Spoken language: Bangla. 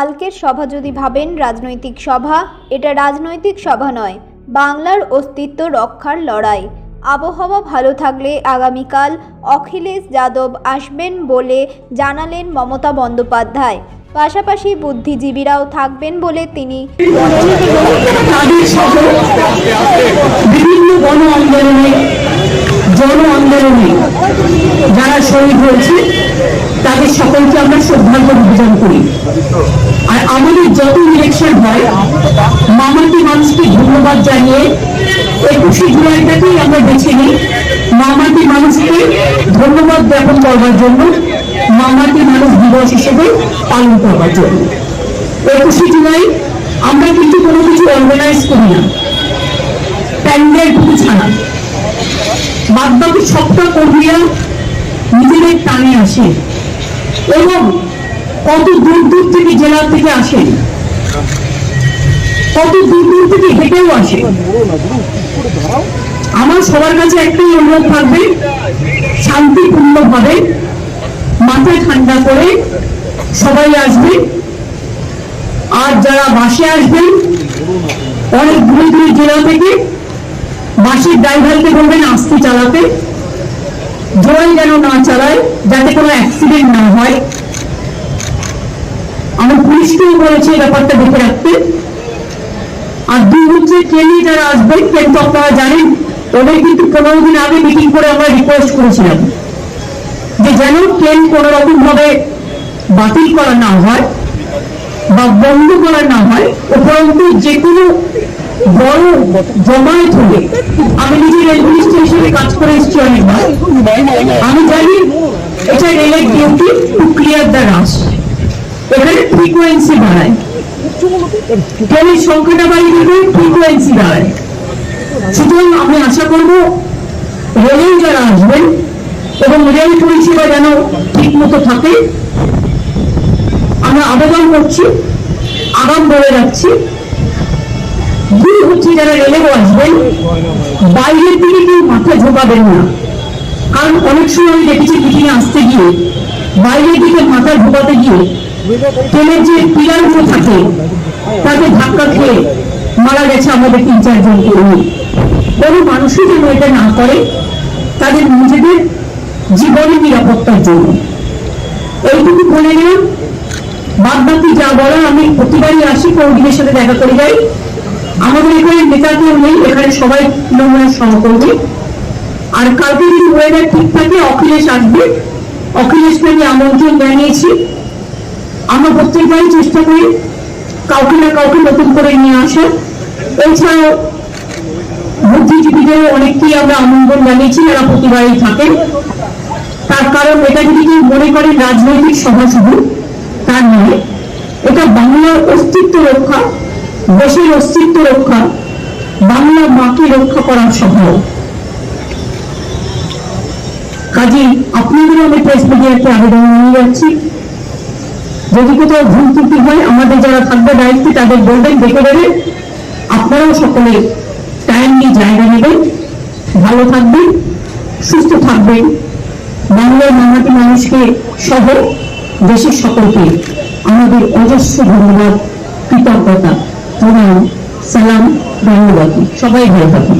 কালকের সভা যদি ভাবেন রাজনৈতিক সভা, এটা রাজনৈতিক সভা নয়, বাংলার অস্তিত্ব রক্ষার লড়াই। আবহাওয়া ভালো থাকলে আগামীকাল অখিলেশ যাদব আসবেন বলে জানালেন মমতা বন্দ্যোপাধ্যায়। পাশাপাশি বুদ্ধিজীবীরাও থাকবেন বলে তিনি বিভিন্ন গণ আন্দোলনে জন আন্দোলনে যারা শহীদ হয়েছে তাদের সকলকে আমরা শ্রদ্ধার্ঘ নিবেদন করি। আর আমাদের যত ইলেকশন হয়, মামাটি মানুষকে ধন্যবাদ জানিয়ে একুশে জুলাইটাকেই আমরা বেছে নিই। মামাটি মানুষকে ধন্যবাদ জ্ঞাপন করবার জন্য, মামাটি মানুষ দিবস হিসেবে পালন করবার জন্য। একুশে জুলাই আমরা কিন্তু কোনো কিছু অর্গানাইজ করি না। প্যান্ডেল টুকু ছাড়া। বাদ বাকি সবটা কর্মীরা নিজেদের টানে আসে। এবং কত দূর দূর থেকে জেলা থেকে আসেন কত দূর দূর থেকে হেঁটেও আসে? আমার সবার কাছে একটাই অনুরোধ থাকবে, শান্তিপূর্ণভাবে মাথা ঠান্ডা করে সবাই আসবে। আর যারা বাসে আসবেন, অনেক দূরে দূরে জেলা থেকে বাসের ড্রাইভারকে বলবেন, আস্তে চালাতে। জোরে যেন না চালায়, যাতে কোনো অ্যাক্সিডেন্ট না হয়। আমি পুলিশকেও বলেছি ব্যাপারটা দেখে রাখতে। আর দুই হচ্ছে, ট্রেনে যারা আসবেন ট্রেন তো আপনারা জানেন, ওদের কিন্তু পনেরো দিন আগে মিটিং করে আমরা রিকোয়েস্ট করেছিলাম যে যেন ট্রেন কোনো রকম ভাবে বাতিল করা না হয় বা বন্ধ করা না হয়, উপরন্তু যে কোনো বড় জমায়েত হলে আমি নিজে রেলওয়ে স্টেশনে কাজ করে এসেছি অনেকবার। আমি জানি এটা রেলের ডিউটি ক্লিয়ার দ্য এখানে ফ্রিকোয়েন্সি বাড়ায়। ট্রেনের সংখ্যাটা বাড়িয়ে দেবে ফ্রিকোয়েন্সি বাড়ায়। সুতরাং আমি আশা করব রেলেই যারা আসবেন এবং রেল পরিষেবা যেন ঠিক মতো থাকে, আমরা আবেদন করছি, আগাম বলে যাচ্ছি দুই হচ্ছে যারা রেলেও আসবেন বাইরের দিকে কেউ মাথা ঝোঁকাবেন না। কারণ অনেক সময় আমি দেখেছি মিটিং আসতে গিয়ে, বাইরের দিকে মাথা ঢোকাতে গিয়ে ট্রেনের যে পিলারগুলো থাকে, তাতে ধাক্কা খেয়ে মারা গেছে আমাদের তিন চারজন কর্মী। কোনো মানুষই যেন এটা না করে, তাদের নিজেদের জীবনের নিরাপত্তার জন্য। এইটুকু বলে গেলাম বাদ বাকি যা বলার আমি প্রতিবারই আসি কৌদিনের সাথে দেখা করে যাই। আমাদের এখানে নেতা কেউ নেই, এখানে সবাই তৃণমূলের সহকর্মী। আর কালকে যদি ওয়েদার ঠিক থাকে, অখিলেশ আসবে। অখিলেশকে আমি আমন্ত্রণ জানিয়েছি। আমরা প্রত্যেকবারই চেষ্টা করি কাউকে না কাউকে নতুন করে নিয়ে আসা এছাড়াও বুদ্ধিজীবীদের অনেককেই আমরা আমন্ত্রণ জানিয়েছি, যারা প্রতিবারই থাকেন। তার কারণ এটা যদি কেউ মনে করেন রাজনৈতিক সভা শুধু তার নয়, এটা বাংলার অস্তিত্ব রক্ষা। দেশের অস্তিত্ব রক্ষা বাংলা মাকে রক্ষা করার সভা কাজে আপনাদেরও আমি প্রেস মিডিয়াতে আবেদন নিয়ে যাচ্ছি। যদি কোথাও ভুল ত্রুটি হয়, আমাদের যারা থাকবে দায়িত্বে, তাদের বলবেন, দেখে দেবেন আপনারাও সকলে টাইমলি জায়গা নেবেন। ভালো থাকবেন, সুস্থ থাকবেন। বাংলার মামাটি মানুষকে সহ দেশের সকলকে আমাদের অজস্র ধন্যবাদ, কৃতজ্ঞতা। প্রণাম সালাম ধন্যবাদ। সবাই ভালো থাকুন।